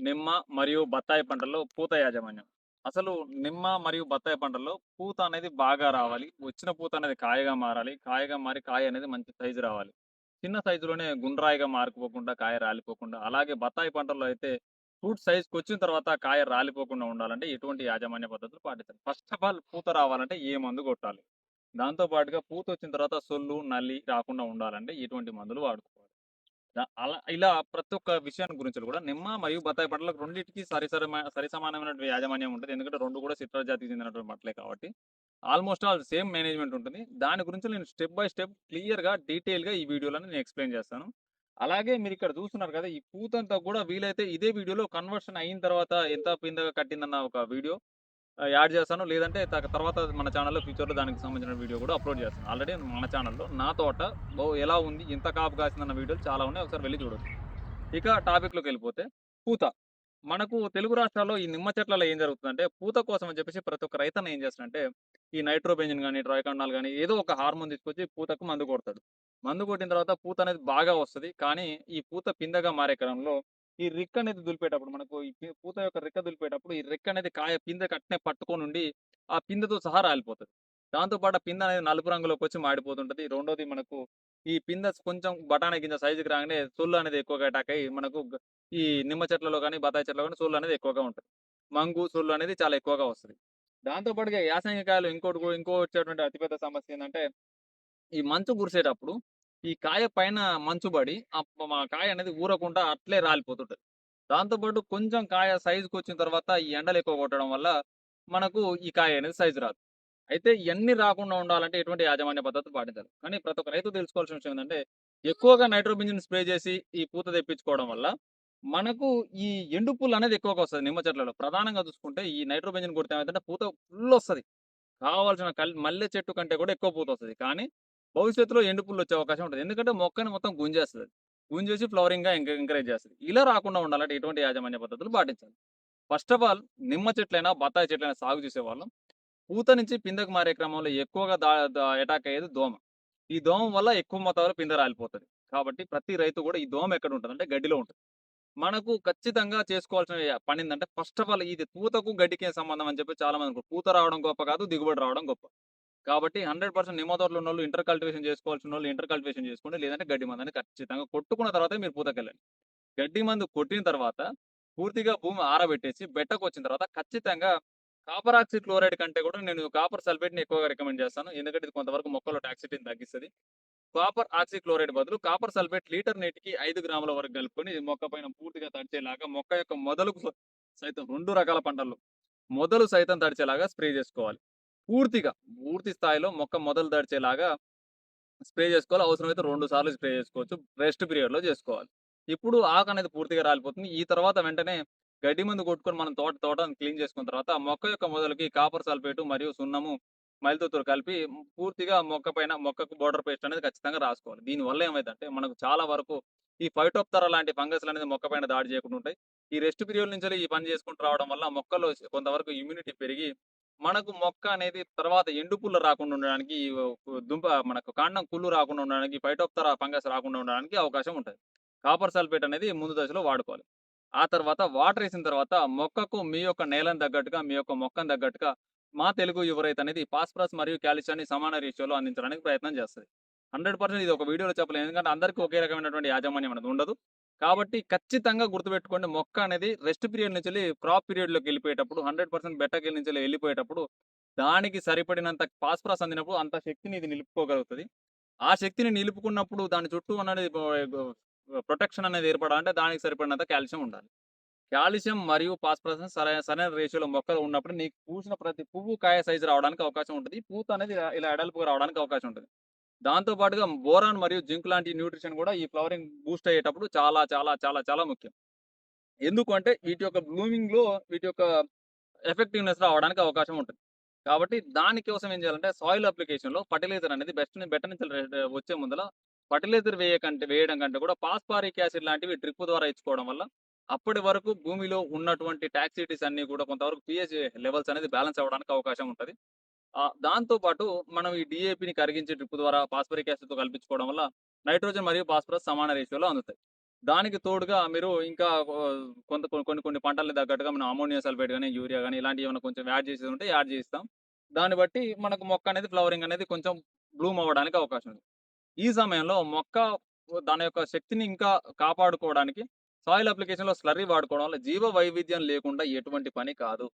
నిమ్మ మరియు బత్తాయి పంటల్లో పూత యాజమాన్యం. అసలు నిమ్మ మరియు బత్తాయి పంటల్లో పూత అనేది బాగా రావాలి. వచ్చిన పూత అనేది కాయగా మారాలి. కాయగా మారి కాయ అనేది మంచి సైజు రావాలి. చిన్న సైజులోనే గుండ్రాయిగా మారిపోకుండా కాయ రాలిపోకుండా అలాగే బత్తాయి పంటల్లో అయితే ఫ్రూట్ సైజ్కి వచ్చిన తర్వాత కాయ రాలిపోకుండా ఉండాలంటే ఎటువంటి యాజమాన్య పద్ధతులు పాటించాలి. ఫస్ట్ ఆఫ్ ఆల్ పూత రావాలంటే ఏ మందు కొట్టాలి? దాంతో పాటుగా పూత వచ్చిన తర్వాత సొల్లు నల్లి రాకుండా ఉండాలంటే ఎటువంటి మందులు వాడుకోవాలి అలా ఇలా ప్రతి ఒక్క విషయాన్ని గురించి కూడా నిమ్మ మరియు బత్తాయి పంటలకు రెండింటికి సరి సరిసమానమైనటువంటి యాజమాన్యం ఉంటుంది. ఎందుకంటే రెండు కూడా సిట్ర జాతికి చెందినటువంటి పంటలే కాబట్టి. ఆల్మోస్ట్ ఆల్ సేమ్ మేనేజ్మెంట్ ఉంటుంది. దాని గురించి నేను స్టెప్ బై స్టెప్ క్లియర్గా డీటెయిల్గా ఈ వీడియోలో నేను ఎక్స్ప్లెయిన్ చేస్తాను. అలాగే మీరు ఇక్కడ చూస్తున్నారు కదా ఈ పూతంతా కూడా వీలైతే ఇదే వీడియోలో కన్వర్షన్ అయిన తర్వాత ఎంత పిందగా కట్టిందన్న ఒక వీడియో. యాడ్ చేస్తాను. లేదంటే తర్వాత మన ఛానల్లో ఫ్యూచర్లో దానికి సంబంధించిన వీడియో కూడా అప్లోడ్ చేస్తాను. ఆల్రెడీ మన ఛానల్లో నా తోట బో ఎలా ఉంది ఎంత కాపు కాసిందన్న వీడియోలు చాలా ఉన్నాయి. ఒకసారి వెళ్ళి చూడొచ్చు. ఇక టాపిక్లోకి వెళ్ళిపోతే పూత. మనకు తెలుగు రాష్ట్రాల్లో ఈ నిమ్మ చెట్లలో ఏం జరుగుతుందంటే పూత కోసం అని చెప్పేసి ప్రతి ఒక్క రైతన్న ఏం చేస్తాడంటే ఈ నైట్రోబెంజిన్ కానీ ట్రైకాండాల్ కానీ ఏదో ఒక హార్మోన్ తీసుకొచ్చి పూతకు మందు కొడతాడు. మందు కొట్టిన తర్వాత పూత అనేది బాగా వస్తుంది. కానీ ఈ పూత పిందగా మారే క్రమంలో ఈ రిక్ అనేది దులిపేటప్పుడు మనకు ఈ పూత యొక్క రిక్క దులిపేటప్పుడు ఈ రిక్ అనేది కాయ పిందె కట్నే పట్టుకొని ఉండి ఆ పిందెతో సహా రాలిపోతుంది. దాంతో పాటు ఆ పిందె అనేది నలుపు రంగులోకి వచ్చి మాడిపోతుంటది. రెండోది మనకు ఈ పిందె కొంచెం బఠానీ గింజ సైజుకి రాగానే సొల్లు అనేది ఎక్కువగా అటాక్ అయ్యి మనకు ఈ నిమ్మ చెట్లలో కానీ బత్తాయి చెట్లలో కానీ సొల్లు అనేది ఎక్కువగా ఉంటుంది. మంగు సొల్లు అనేది చాలా ఎక్కువగా వస్తుంది. దాంతో యాసంగికాయలు యాసంగి కాయలు ఇంకోటి కూడా- ఇంకో వచ్చేటువంటి అతిపెద్ద సమస్య ఏంటంటే ఈ మంచు కురిసేటప్పుడు ఈ కాయ పైన మంచుబడి ఆ మా కాయ అనేది ఊరకుండా అట్లే రాలిపోతుంటది. దాంతో పాటు కొంచెం కాయ సైజుకి వచ్చిన తర్వాత ఈ ఎండలు ఎక్కువ కొట్టడం వల్ల మనకు ఈ కాయ అనేది సైజు రాదు. అయితే ఇవన్నీ రాకుండా ఉండాలంటే ఎటువంటి యాజమాన్య పద్ధతులు పాటించాలి. కానీ ప్రతి ఒక్క రైతు తెలుసుకోవాల్సిన విషయం ఏంటంటే ఎక్కువగా నైట్రోబింజన్ స్ప్రే చేసి ఈ పూత తెప్పించుకోవడం వల్ల మనకు ఈ ఎండు పుల్ అనేది ఎక్కువగా వస్తుంది నిమ్మ చెట్లలో. ప్రధానంగా చూసుకుంటే ఈ నైట్రోబెంజన్ కొడితే ఏమైందంటే పూత ఫుల్ వస్తుంది. కావాల్సిన కల్ మల్లె చెట్టు కంటే కూడా ఎక్కువ పూత వస్తుంది. కానీ భవిష్యత్తులో ఎండు పుల్లు వచ్చే అవకాశం ఉంటుంది. ఎందుకంటే మొక్కని మొత్తం గుంజేస్తుంది. గుంజేసి ఫ్లవరింగ్ ఇంకా ఎంకరేజ్ చేస్తుంది. ఇలా రాకుండా ఉండాలంటే ఎటువంటి యాజమాన్య పద్ధతులు పాటించాలి. ఫస్ట్ ఆఫ్ ఆల్ నిమ్మ చెట్లైనా బత్తాయి చెట్లైనా సాగు చేసేవాళ్ళం. పూత నుంచి పిందకు మారే క్రమంలో ఎక్కువగా దా అటాక్ అయ్యేది దోమ. ఈ దోమ వల్ల ఎక్కువ మొత్తంలో పింద రాలిపోతుంది. కాబట్టి ప్రతి రైతు కూడా ఈ దోమ ఎక్కడ ఉంటుంది అంటే గడ్డిలో ఉంటుంది. మనకు ఖచ్చితంగా చేసుకోవాల్సిన పని ఏంటంటే ఫస్ట్ ఆఫ్ ఆల్ ఇది పూతకు గడ్డికి సంబంధం అని చెప్పి చాలా మంది పూత రావడం గొప్ప కాదు దిగుబడి రావడం గొప్ప. కాబట్టి హండ్రెడ్ పర్సెంట్ నిమ్మతోటలు ఉన్న వాళ్ళు ఇంటర్ కల్టివేషన్ చేసుకోవాల్సిన వాళ్ళు ఇంటర్ కల్టివేషన్ చేసుకోండి. లేదంటే గడ్డి మందని ఖచ్చితంగా కొట్టుకున్న తర్వాత మీరు పూతకెళ్ళండి. గడ్డి మందు కొట్టిన తర్వాత పూర్తిగా భూమి ఆరబెట్టేసి బెట్టకు వచ్చిన తర్వాత ఖచ్చితంగా కాపర్ ఆక్సిడ్ క్లోరైడ్ కంటే కూడా నేను కాపర్ సల్ఫేట్ని ఎక్కువగా రికమెండ్ చేస్తాను. ఎందుకంటే ఇది కొంతవరకు మొక్కలో టాక్సిటీని తగ్గిస్తుంది. కాపర్ ఆక్సిడ్ క్లోరైడ్ బదులు కాపర్ సల్ఫేట్ లీటర్ నీటికి ఐదు గ్రాముల వరకు కలుపుకొని ఇది మొక్క పైన పూర్తిగా తడిచేలాగా మొక్క యొక్క మొదలు సైతం రెండు రకాల పంటలు మొదలు సైతం తడిచేలాగా స్ప్రే చేసుకోవాలి. పూర్తిగా పూర్తి స్థాయిలో మొక్క మొదలు దడిచేలాగా స్ప్రే చేసుకోవాలి. అవసరమైతే రెండు సార్లు స్ప్రే చేసుకోవచ్చు. రెస్ట్ పీరియడ్లో చేసుకోవాలి. ఇప్పుడు ఆకు అనేది పూర్తిగా రాలిపోతుంది. ఈ తర్వాత వెంటనే గడ్డి మందు కొట్టుకొని మనం తోట తోట క్లీన్ చేసుకున్న తర్వాత మొక్క యొక్క మొదలకి కాపర్ సల్ఫేటు మరియు సున్నము మైలుతో కలిపి పూర్తిగా మొక్క పైన మొక్కకు బోర్డర్ పేస్ట్ అనేది ఖచ్చితంగా రాసుకోవాలి. దీని వల్ల ఏమైందంటే మనకు చాలా వరకు ఈ ఫైటోప్తర లాంటి ఫంగస్లు అనేది మొక్క పైన దాడి చేయకుండా ఉంటాయి. ఈ రెస్ట్ పీరియడ్ నుంచి ఈ పని చేసుకుంటూ రావడం వల్ల మొక్కలో కొంతవరకు ఇమ్యూనిటీ పెరిగి మనకు మొక్క అనేది తర్వాత ఎండు పుల్ల రాకుండా ఉండడానికి దుంప మనకు కాండం కుళ్ళు రాకుండా ఉండడానికి పైటోప్తర ఫంగస్ రాకుండా ఉండడానికి అవకాశం ఉంటుంది. కాపర్ సల్ఫేట్ అనేది ముందు దశలో వాడుకోవాలి. ఆ తర్వాత వాటర్ వేసిన తర్వాత మొక్కకు మీ యొక్క నేలను తగ్గట్టుగా మీ యొక్క మొక్కను తగ్గట్టుగా మా తెలుగు యువ రైతు అనేది పాస్ప్రస్ మరియు కాల్షియాన్ని సమాన రేషియోలో అందించడానికి ప్రయత్నం చేస్తుంది. హండ్రెడ్ పర్సెంట్ ఇది ఒక వీడియోలో చెప్పలేదు ఎందుకంటే అందరికీ ఒకే రకమైనటువంటి యాజమాన్యం అనేది ఉండదు. కాబట్టి ఖచ్చితంగా గుర్తుపెట్టుకోండి మొక్క అనేది రెస్ట్ పీరియడ్ నుంచి వెళ్ళి క్రాప్ పీరియడ్లోకి వెళ్ళిపోయేటప్పుడు హండ్రెడ్ పర్సెంట్ బెట్టకి నుంచి వెళ్ళి వెళ్ళిపోయేటప్పుడు దానికి సరిపడినంత పాస్ప్రాస్ అందినప్పుడు అంత శక్తిని ఇది నిలుపుకోగలుగుతుంది. ఆ శక్తిని నిలుపుకున్నప్పుడు దాని చుట్టూ అనేది ప్రొటెక్షన్ అనేది ఏర్పడాలంటే దానికి సరిపడినంత కాల్షియం ఉండాలి. కాల్షియం మరియు పాస్ప్రాస్ సరైన సరైన రేషియోలో మొక్కలు ఉన్నప్పుడు నీకు పూసిన ప్రతి పువ్వు కాయ సైజు రావడానికి అవకాశం ఉంటుంది. పూత అనేది ఇలా- ఇలా ఎడల్పుగా రావడానికి అవకాశం ఉంటుంది. దాంతో పాటుగా బోరాన్ మరియు జింక్ లాంటి న్యూట్రిషన్ కూడా ఈ ఫ్లవరింగ్ బూస్ట్ అయ్యేటప్పుడు చాలా చాలా చాలా చాలా ముఖ్యం. ఎందుకు అంటే వీటి యొక్క బ్లూమింగ్లో వీటి యొక్క ఎఫెక్టివ్నెస్ రావడానికి అవకాశం ఉంటుంది. కాబట్టి దానికోసం ఏం చేయాలంటే సాయిల్ అప్లికేషన్లో ఫర్టిలైజర్ అనేది బెస్ట్ బెటర్ నుంచి వచ్చే ముందర ఫర్టిలైజర్ వేయకంటే వేయడం కంటే కూడా పాస్పారిక్ యాసిడ్ లాంటివి డ్రిప్ ద్వారా ఇచ్చుకోవడం వల్ల అప్పటి వరకు భూమిలో ఉన్నటువంటి టాక్సిటీస్ అన్ని కూడా కొంతవరకు పిహెచ్ లెవెల్స్ అనేది బ్యాలెన్స్ అవ్వడానికి అవకాశం ఉంటుంది. దాంతో పాటు మనం ఈ డిఏపిని కరిగించే డ్రిప్ ద్వారా పాస్పరిక్ యాసిడ్తో కల్పించుకోవడం వల్ల నైట్రోజన్ మరియు ఫాస్ఫరస్ సమాన రేషియోలో అందుతాయి దానికి తోడుగా మీరు ఇంకా కొంత కొన్ని కొన్ని పంటలు తగ్గట్టుగా మనం అమోనియా సల్ఫేట్ కానీ యూరియా కానీ ఇలాంటివి ఏమైనా కొంచెం యాడ్ చేసేది ఉంటే యాడ్ చేస్తాం. దాన్ని బట్టి మనకు మొక్క అనేది ఫ్లవరింగ్ అనేది కొంచెం బ్లూమ్ అవ్వడానికి అవకాశం ఉంది. ఈ సమయంలో మొక్క దాని యొక్క శక్తిని ఇంకా కాపాడుకోవడానికి సాయిల్ అప్లికేషన్‌లో స్లర్రీ వాడుకోవడం వల్ల జీవ వైవిధ్యం లేకుండా ఎటువంటి పని కాదు.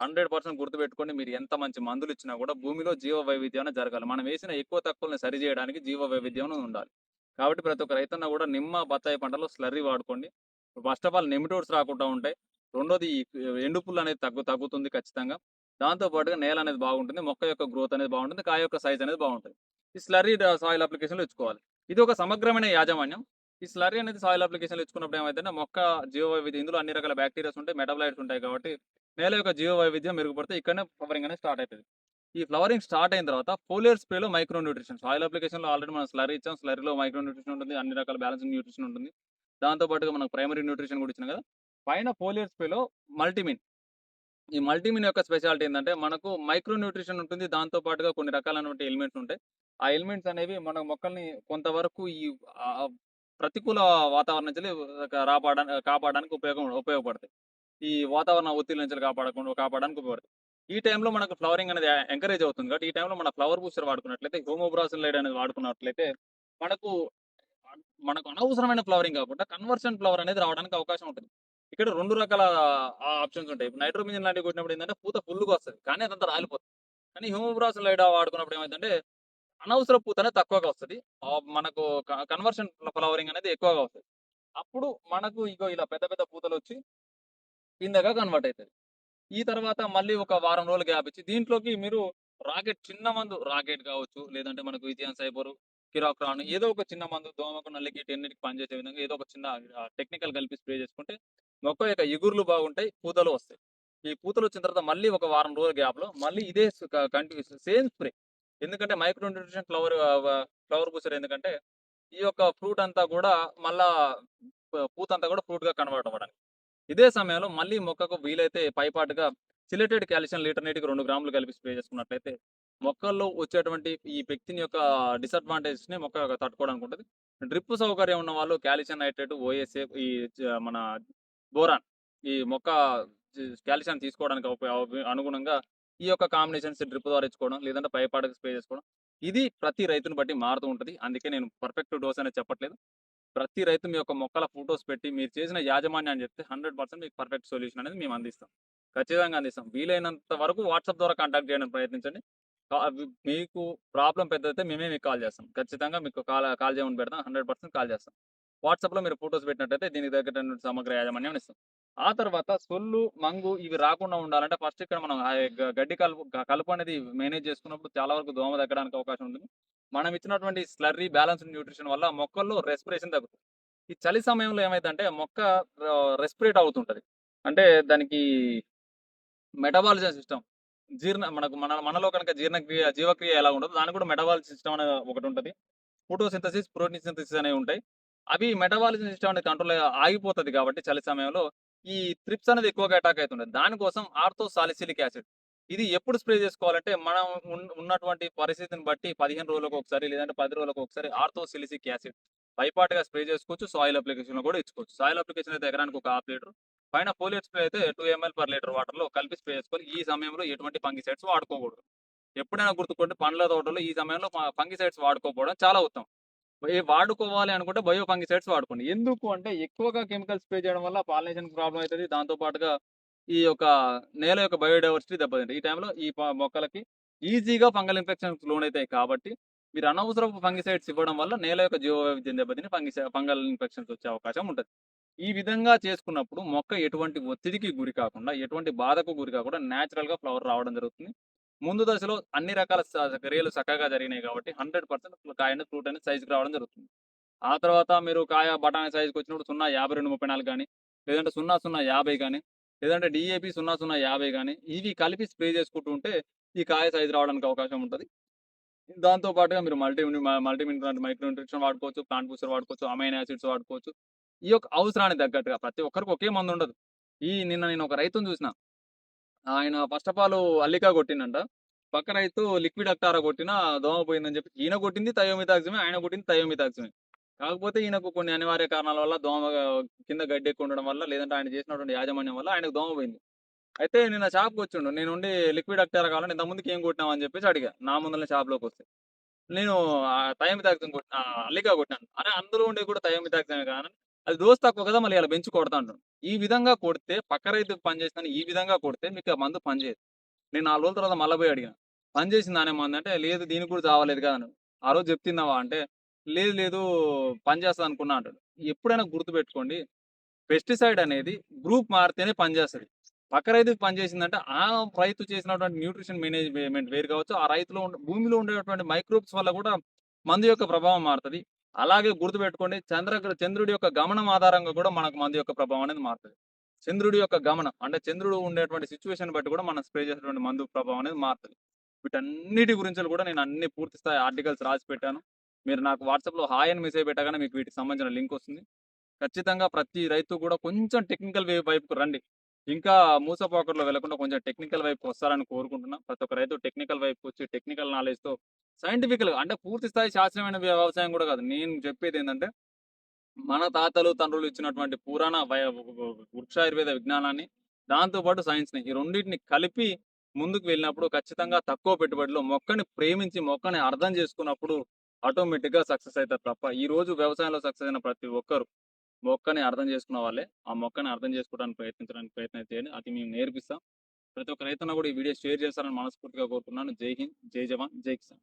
100% గుర్తుపెట్టుకోండి. మీరు ఎంత మంచి మందులు ఇచ్చినా కూడా భూమిలో జీవ వైవిధ్యం జరగాలి. మనం వేసిన ఎక్కువ తక్కువని సరి చేయడానికి జీవ వైవిధ్యం ఉండాలి. కాబట్టి ప్రతి ఒక్క రైతన్న కూడా నిమ్మ, బత్తాయి పంటలో స్లర్రీ వాడుకోండి. ఫస్ట్ ఆఫ్ ఆల్ నెమిటోడ్స్ రాకుండా ఉంటాయి. రెండోది ఎండు పుల్లు అనేది తగ్గు తగ్గుతుంది ఖచ్చితంగా. దాంతో పాటుగా నేల అనేది బాగుంటుంది. మొక్క యొక్క గ్రోత్ అనేది బాగుంటుంది. కాయ యొక్క సైజ్ అనేది బాగుంటుంది. ఈ స్లర్రీ సాయిల్ అప్లికేషన్‌లో ఇచ్చుకోవాలి. ఇది ఒక సమగ్రమైన యాజమాన్యం. ఈ స్లర్రీ అనేది సాయిల్ అప్లికేషన్‌లో ఇచ్చుకున్నప్పుడు ఏమైతే మొక్క జీవ వైవిధ్యం ఇందులో అన్ని రకాల బ్యాక్టీరియాస్ ఉంటాయి. మెటాబోలైట్స్ ఉంటాయి కాబట్టి నేల యొక్క జీవ వైవిధ్యం మెరుగుపడితే ఇక్కడనే ఫ్లవరింగ్ అనేది స్టార్ట్ అవుతుంది ఈ ఫ్లవరింగ్ స్టార్ట్ అయిన తర్వాత ఫోలియర్ స్ప్రేలో మైక్రో న్యూట్రిషన్ సాయిల్ అప్లికేషన్‌లో ఆల్రెడీ మనం స్లరీ ఇచ్చాం. స్లరీలో మైక్రో న్యూట్రిషన్ ఉంటుంది. అన్ని రకాల బ్యాలెన్సింగ్ న్యూట్రిషన్ ఉంటుంది. దాంతో పాటుగా మనకు ప్రైమరీ న్యూట్రిషన్ కూడా ఇచ్చిన కదా! పైన ఫోలియర్ స్ప్రేలో మల్టీమిన్. ఈ మల్టీమిన్ యొక్క స్పెషాలిటీ ఏంటంటే మనకు మైక్రో న్యూట్రిషన్ ఉంటుంది. దాంతో పాటుగా కొన్ని రకాలైనటువంటి ఎలిమెంట్స్ ఉంటాయి. ఆ ఎలిమెంట్స్ అనేవి మన మొక్కల్ని కొంతవరకు ఈ ప్రతికూల వాతావరణం నుంచి రాపాడ కాపాడడానికి ఉపయోగం ఉపయోగపడతాయి. ఈ వాతావరణ ఒత్తిడి నుంచి కాపాడకుండా కాపాడడానికి ఉపయోగపడతాయి. ఈ టైంలో మనకు ఫ్లవరింగ్ అనేది ఎంకరేజ్ అవుతుంది కాబట్టి ఈ టైంలో మన ఫ్లవర్ బూస్టర్ వాడుకున్నట్లయితే హోమోబ్రాసిన్ లైడ్ అనేది వాడుకున్నట్లయితే మనకు మనకు అనవసరమైన ఫ్లవరింగ్ కాకుండా కన్వర్షన్ ఫ్లవర్ అనేది రావడానికి అవకాశం ఉంటుంది. ఇక్కడ రెండు రకాల ఆప్షన్స్ ఉంటాయి. ఇప్పుడు నైట్రోమిన్ లాంటివి కొట్టినప్పుడు ఏంటంటే పూత ఫుల్‌గా వస్తుంది కానీ అదంతా రాలిపోతుంది. కానీ హ్యూమోబ్రాసిన్ లైడ్ వాడుకున్నప్పుడు ఏమైందంటే అనవసర పూత అనేది తక్కువగా వస్తది. మనకు కన్వర్షన్ ఫ్లవరింగ్ అనేది ఎక్కువగా వస్తది. అప్పుడు మనకు ఇగో ఇలా పెద్ద పెద్ద పూతలు వచ్చి కిందగా కన్వర్ట్ అవుతుంది ఈ తర్వాత మళ్ళీ ఒక వారం రోజులు గ్యాప్ ఇచ్చి దీంట్లోకి మీరు రాకెట్ చిన్న మందు రాకెట్ కావచ్చు, లేదంటే మనకు విజయన్ సైబరు, కిరాక్రాన్ ఏదో ఒక చిన్న మందు దోమకు, నల్లికి, టెన్నిటికి పనిచేసే విధంగా ఏదో ఒక చిన్న టెక్నికల్ కలిపి స్ప్రే చేసుకుంటే మొక్క యొక్క ఎగురులు బాగుంటాయి. పూతలు వస్తాయి. ఈ పూతలు వచ్చిన తర్వాత మళ్ళీ ఒక వారం రోజుల గ్యాప్‌లో మళ్ళీ ఇదే కంటిన్యూస్ సేమ్ స్ప్రే. ఎందుకంటే micro nutrition flower flower booster ఎందుకంటే ఈ యొక్క ఫ్రూట్ అంతా కూడా మళ్ళా పూత అంతా కూడా ఫ్రూట్‌గా కన్వర్ట్ అవ్వడానికి. ఇదే సమయంలో మళ్ళీ మొక్కకు వీలైతే పైపాటుగా సిలేటెడ్ కాల్షియం లీటర్ నీటికి రెండు గ్రాములు కలిపి స్ప్రే చేసుకున్నట్లయితే మొక్కల్లో వచ్చేటువంటి ఈ పెక్టిన్ యొక్క డిసడ్వాంటేజెస్‌ని మొక్క తట్టుకోవడానికి ఉంటుంది డ్రిప్ సౌకర్యం ఉన్న వాళ్ళు కాల్షియం నైట్రేట్, ఓఎస్ఏ ఈ మన బోరాన్ ఈ మొక్క కాల్షియం తీసుకోవడానికి అనుగుణంగా ఈ యొక్క కాంబినేషన్స్ డ్రిప్ ద్వారా ఇచ్చుకోవడం, లేదంటే పైపాటకు స్ప్రే చేసుకోవడం. ఇది ప్రతి రైతుని బట్టి మారుతూ ఉంటుంది అందుకే నేను పర్ఫెక్ట్ డోస్ అనేది చెప్పట్లేదు. ప్రతి రైతు మీ యొక్క మొక్కల ఫొటోస్ పెట్టి మీరు చేసిన యాజమాన్యాన్ని చెప్తే 100% మీకు పర్ఫెక్ట్ సొల్యూషన్ అనేది మేము అందిస్తాం. ఖచ్చితంగా అందిస్తాం. వీలైనంత వరకు వాట్సాప్ ద్వారా కాంటాక్ట్ చేయడానికి ప్రయత్నించండి. మీకు ప్రాబ్లమ్ పెద్దదైతే మేమే మీకు కాల్ చేస్తాం. ఖచ్చితంగా మీకు కాల్ కాల్ చేయమని పెడతాం. 100% కాల్ చేస్తాం. వాట్సాప్‌లో మీరు ఫోటోస్ పెట్టినట్టయితే దీనికి తగ్గటువంటి సమగ్ర యాజమాన్యం ఇస్తాం. ఆ తర్వాత సొల్లు, మంగు ఇవి రాకుండా ఉండాలంటే ఫస్ట్ ఇక్కడ మనం గడ్డి కలుపు కలుపు అనేది మేనేజ్ చేసుకున్నప్పుడు చాలా వరకు దోమ తగ్గడానికి అవకాశం ఉంటుంది. మనం ఇచ్చినటువంటి స్లర్రీ బ్యాలెన్స్డ్ న్యూట్రిషన్ వల్ల మొక్కల్లో రెస్పిరేషన్ తగ్గుతుంది. ఈ చలి సమయంలో ఏమైందంటే మొక్క రెస్పిరేట్ అవుతుంటది. అంటే దానికి మెటబాలిజం సిస్టమ్ జీర్ణ మనకు మన మనలో కనుక జీర్ణక్రియ జీవక్రియ ఎలా ఉంటదో దానికి కూడా మెటబాలిజం సిస్టమ్ అనే ఒకటి ఉంటుంది ఫోటోసింథసిస్, ప్రోటీన్ సింథసిస్ అనేవి ఉంటాయి. అవి మెటబాలిజం సిస్టమ్ అనేది కంట్రోల్ ఆగిపోతుంది కాబట్టి చలి సమయంలో ఈ త్రిప్స్ అనేది ఎక్కువగా అటాక్ అవుతుంటుంది దానికోసం ఆర్థో సాలిసిలిక్ యాసిడ్ ఇది ఎప్పుడు స్ప్రే చేసుకోవాలంటే మనం ఉన్నటువంటి పరిస్థితిని బట్టి 15 రోజులకు ఒకసారి లేదంటే పది రోజులకు ఒకసారి ఆర్థో సిలిసిక్ యాసిడ్ పైపాటుగా స్ప్రే చేసుకోవచ్చు. సాయిల్ అప్లికేషన్‌లో కూడా ఇచ్చుకోవచ్చు. సాయిల్ అప్లికేషన్ అయితే ఎకరానికి ఒక హాఫ్ లీటర్. పైన పోలియో స్ప్రే అయితే టూ ఎంఎల్ పర్ లీటర్ వాటర్‌లో కలిపి స్ప్రే చేసుకోవాలి. ఈ సమయంలో ఎటువంటి ఫంగిసైడ్స్ వాడుకోకూడదు. ఎప్పుడైనా గుర్తుకోండి పండ్ల తోటలో ఈ సమయంలో ఫంగిసైడ్స్ వాడుకోకపోవడం చాలా ఉత్తమం. వాడుకోవాలి అనుకుంటే బయో ఫంగిసైడ్స్ వాడుకోండి. ఎందుకు అంటే ఎక్కువగా కెమికల్ స్ప్రే చేయడం వల్ల పాలినేషన్ ప్రాబ్లమ్ అవుతుంది దాంతో పాటుగా ఈ యొక్క నేల యొక్క బయోడైవర్సిటీ దెబ్బతింటది. ఈ టైంలో ఈ మొక్కలకి ఈజీగా ఫంగల్ ఇన్ఫెక్షన్స్ లోనైతాయి కాబట్టి మీరు అనవసరపు ఫంగిసైడ్స్ ఇవ్వడం వల్ల నేల యొక్క జీవ వైవిధ్యం దెబ్బతిని ఫంగిసై ఫంగల్ ఇన్ఫెక్షన్స్ వచ్చే అవకాశం ఉంటుంది ఈ విధంగా చేసుకున్నప్పుడు మొక్క ఎటువంటి ఒత్తిడికి గురి కాకుండా, ఎటువంటి బాధకు గురి కాకుండా నేచురల్‌గా ఫ్లవర్ రావడం జరుగుతుంది. ముందు దశలో అన్ని రకాల స క్రియలు చక్కగా జరిగినాయి కాబట్టి 100% కాయ అనేది ఫ్రూట్ అనేది సైజ్‌కి రావడం జరుగుతుంది. ఆ తర్వాత మీరు కాయ బఠానీ సైజుకి వచ్చినప్పుడు సున్నా యాభై రెండు ముప్పై నాలుగు కానీ లేదంటే సున్నా సున్నా యాభై కానీ లేదంటే డిఏపి సున్నా సున్నా యాభై కానీ ఇవి కలిపి స్ప్రే చేసుకుంటూ ఉంటే ఈ కాయ సైజ్ రావడానికి అవకాశం ఉంటది. దాంతో పాటుగా మీరు multi multi Multimin micro nutrition వాడుకోవచ్చు. ప్లాంట్ బూస్టర్ వాడుకోవచ్చు. అమైన్ యాసిడ్స్ వాడుకోవచ్చు. ఈ యొక్క అవసరానికి తగ్గట్టుగా ప్రతి ఒక్కరికి ఒకే మందు ఉండదు. ఈ నిన్న నేను ఒక రైతుని చూసిన. ఆయన ఫస్ట్ ఆఫ్ ఆల్ అల్లికా కొట్టిండంట. పక్క రైతు లిక్విడ్ అక్టారా కొట్టినా దోమ పోయిందని చెప్పి ఈయన కొట్టింది తయోమితాక్సిమే ఆయన కొట్టింది తయోమితాక్సిమే కాకపోతే ఈయనకు కొన్ని అనివార్య కారణాల వల్ల దోమ కింద గడ్డి ఎక్కువ ఉండడం వల్ల లేదంటే ఆయన చేసినటువంటి యాజమాన్యం వల్ల ఆయనకు దోమ పోయింది. అయితే నిన్న షాప్కి వచ్చిండు. నేను ఉండి లిక్విడ్ అక్టారా కావాలని ఇంత ముందుకి ఏం కొట్టినావు అని చెప్పేసి అడిగా. నా ముందర షాప్లోకి వస్తే. నేను తయమి తాగుతాను కొట్టిన అల్లిగా కొట్టాను అని అందరూ ఉండే కూడా తయమి తాగుతాను కానీ అది దోస్ తక్కువ కదా మళ్ళీ ఇలా బెంచ్ కొడతాను ఈ విధంగా కొడితే పక్క రైతుకు పని ఈ విధంగా కొడితే మీకు ఆ మందు పనిచేయదు నేను నాలుగు రోజుల తర్వాత మళ్ళీ పోయి అడిగాను. పని చేసింది అనే మంది అంటే లేదు దీనికి కూడా చావలేదు కదా ఆ రోజు చెప్తున్నావా అంటే లేదు లేదు పని అనుకున్నా అంటాడు. ఎప్పుడైనా గుర్తుపెట్టుకోండి పెస్టిసైడ్ అనేది గ్రూప్ మారితేనే పనిచేస్తుంది పక్క రైతుకి పనిచేసిందంటే ఆ రైతు చేసినటువంటి న్యూట్రిషన్ మేనేజ్మెంట్ వేరు కావచ్చు ఆ రైతులో ఉండే భూమిలో ఉండేటువంటి మైక్రోబ్స్ వల్ల కూడా మందు యొక్క ప్రభావం మారుతుంది. అలాగే గుర్తుపెట్టుకోండి చంద్ర చంద్రుడి యొక్క గమనం ఆధారంగా కూడా మనకు మందు యొక్క ప్రభావం అనేది మారుతుంది. చంద్రుడి యొక్క గమనం అంటే చంద్రుడు ఉండేటువంటి సిచ్యువేషన్ బట్టి కూడా మనం స్ప్రే చేసేటువంటి మందు ప్రభావం అనేది మారుతుంది. వీటన్నిటి గురించి కూడా నేను అన్ని పూర్తి స్థాయి ఆర్టికల్స్ రాసి పెట్టాను. మీరు నాకు వాట్సాప్లో హాయ్ అని మెసేజ్ పెట్టగానే మీకు వీటికి సంబంధించిన లింక్ వస్తుంది. ఖచ్చితంగా ప్రతి రైతు కూడా కొంచెం టెక్నికల్ వైపుకు రండి. ఇంకా మూసపోకర్లో వెళ్ళకుండా కొంచెం టెక్నికల్ వైపు వస్తారని కోరుకుంటున్నా. ప్రతి ఒక్క రైతు టెక్నికల్ వైపు వచ్చి టెక్నికల్ నాలెడ్జ్తో సైంటిఫికల్ అంటే పూర్తి స్థాయి శాస్త్రీయమైన వ్యవసాయం కూడా కాదు. నేను చెప్పేది ఏంటంటే మన తాతలు తండ్రులు ఇచ్చినటువంటి పురాణ వృక్షాయుర్వేద విజ్ఞానాన్ని దాంతోపాటు సైన్స్ని ఈ రెండింటిని కలిపి ముందుకు వెళ్ళినప్పుడు ఖచ్చితంగా తక్కువ పెట్టుబడిలో మొక్కని ప్రేమించి మొక్కని అర్థం చేసుకున్నప్పుడు ఆటోమేటిక్గా సక్సెస్ అవుతారు తప్ప ఈ రోజు వ్యవసాయంలో సక్సెస్ అయిన ప్రతి ఒక్కరు మొక్కని అర్థం చేసుకున్న వాళ్ళే. ఆ మొక్కని అర్థం చేసుకోవడానికి ప్రయత్నించడానికి ప్రయత్నం చేయండి. అది మేము నేర్పిస్తాం. ప్రతి ఒక్క రైతున్న కూడా ఈ వీడియో షేర్ చేస్తారని మనస్ఫూర్తిగా కోరుకున్నాను జై హింద్ జై జవాన్ జై కిసాన్.